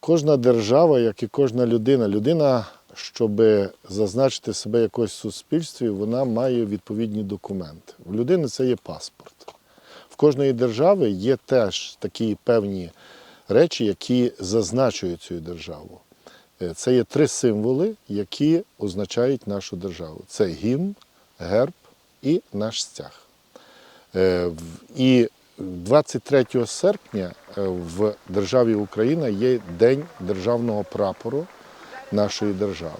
Кожна держава, як і кожна людина, людина, щоб зазначити себе якось в суспільстві, вона має відповідні документи. У людини це є паспорт. В кожної держави є теж такі певні речі, які зазначують цю державу. Е, Це є три символи, які означають нашу державу: це гімн, герб і наш стяг. Е, І 23 серпня в державі Україна є День державного прапору нашої держави.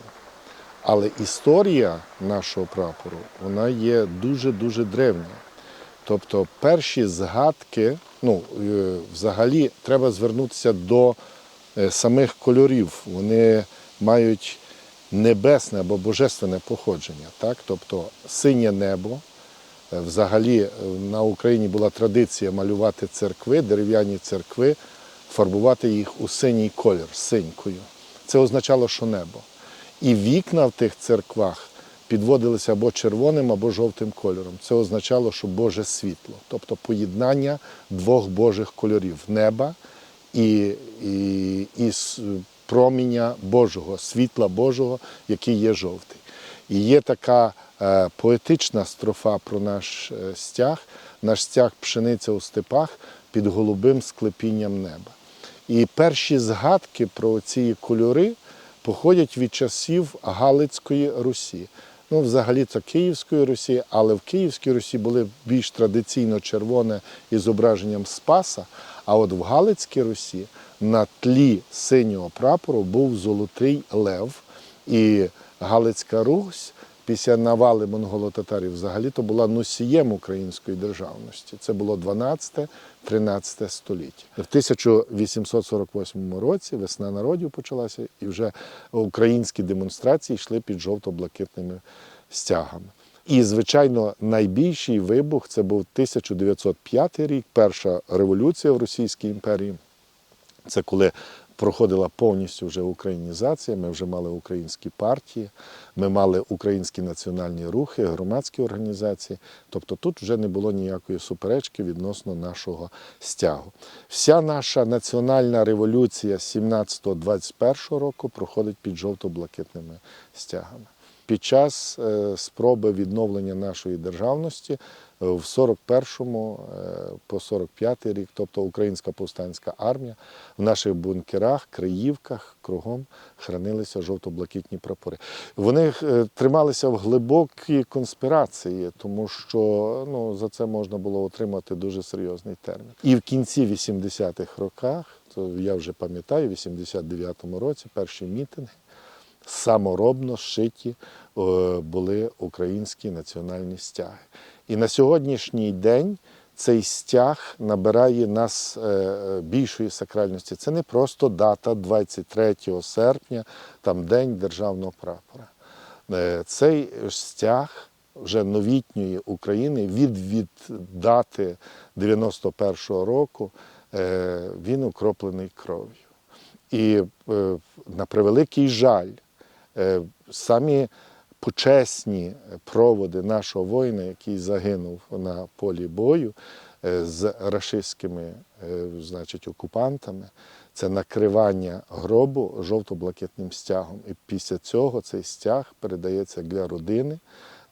Але історія нашого прапору вона є дуже-дуже древня. Тобто перші згадки, ну, е, взагалі треба звернутися до е, самих кольорів. Вони мають небесне або божественне походження. Так? Тобто синє небо, Е, Взагалі е, на Україні була традиція малювати церкви, дерев'яні церкви, фарбувати їх у синій колір, синькою. Це означало, що небо. І вікна в тих церквах підводилися або червоним, або жовтим кольором. Це означало, що Боже світло, тобто поєднання двох Божих кольорів неба і, і, і проміння Божого, світла Божого, який є жовтий. І є така е, поетична строфа про наш е, стяг, наш стяг пшениця у степах під голубим склепінням неба. І перші згадки про ці кольори походять від часів Галицької Русі. Ну, взагалі це Київської Русі, але в Київській Русі були більш традиційно червоне із зображенням Спаса. А от в Галицькій Русі на тлі синього прапору був золотий лев. І Галицька Русь після навали монголо-татарів взагалі то була носієм української державності. Це було 12-13 століття. В 1848 році весна народів почалася, і вже українські демонстрації йшли під жовто-блакитними стягами. І, звичайно, найбільший вибух це був 1905 рік, перша революція в Російській імперії. Це коли проходила повністю вже українізація, ми вже мали українські партії, ми мали українські національні рухи, громадські організації. Тобто тут вже не було ніякої суперечки відносно нашого стягу. Вся наша національна революція 17-21 року проходить під жовто-блакитними стягами. Під час е, спроби відновлення нашої державності е, в 41-му е, по 45-й рік, тобто Українська повстанська армія, в наших бункерах, Криївках кругом хранилися жовто-блакитні прапори. Вони трималися в глибокій конспірації, тому що ну, за це можна було отримати дуже серйозний термін. І в кінці 80-х роках, то я вже пам'ятаю, в 89-му році перші мітинги саморобно зшиті е, були українські національні стяги. І на сьогоднішній день цей стяг набирає нас е, більшої сакральності. Це не просто дата 23 серпня, там День державного прапора. Е, Цей стяг вже новітньої України від, від дати 91-го року е, він укроплений кров'ю. І е, на превеликий жаль, е, самі почесні проводи нашого воїна, який загинув на полі бою е, з рашистськими е, значить, окупантами, це накривання гробу жовто-блакитним стягом. І після цього цей стяг передається для родини.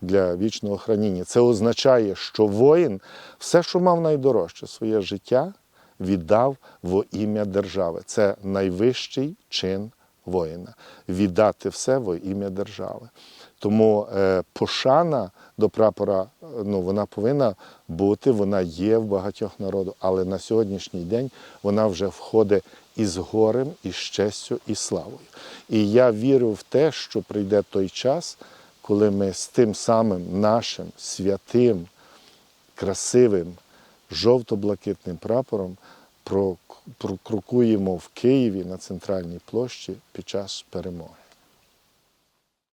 Для вічного храніння. Це означає, що воїн все, що мав найдорожче, своє життя, віддав во ім'я держави. Це найвищий чин воїна віддати все во ім'я держави. Тому е, пошана до прапора ну, вона повинна бути, вона є в багатьох народах, але на сьогоднішній день вона вже входить із горем, із честю, і славою. І я вірю в те, що прийде той час, коли ми з тим самим нашим святим красивим жовто-блакитним прапором прокрокуємо в Києві на центральній площі під час перемоги.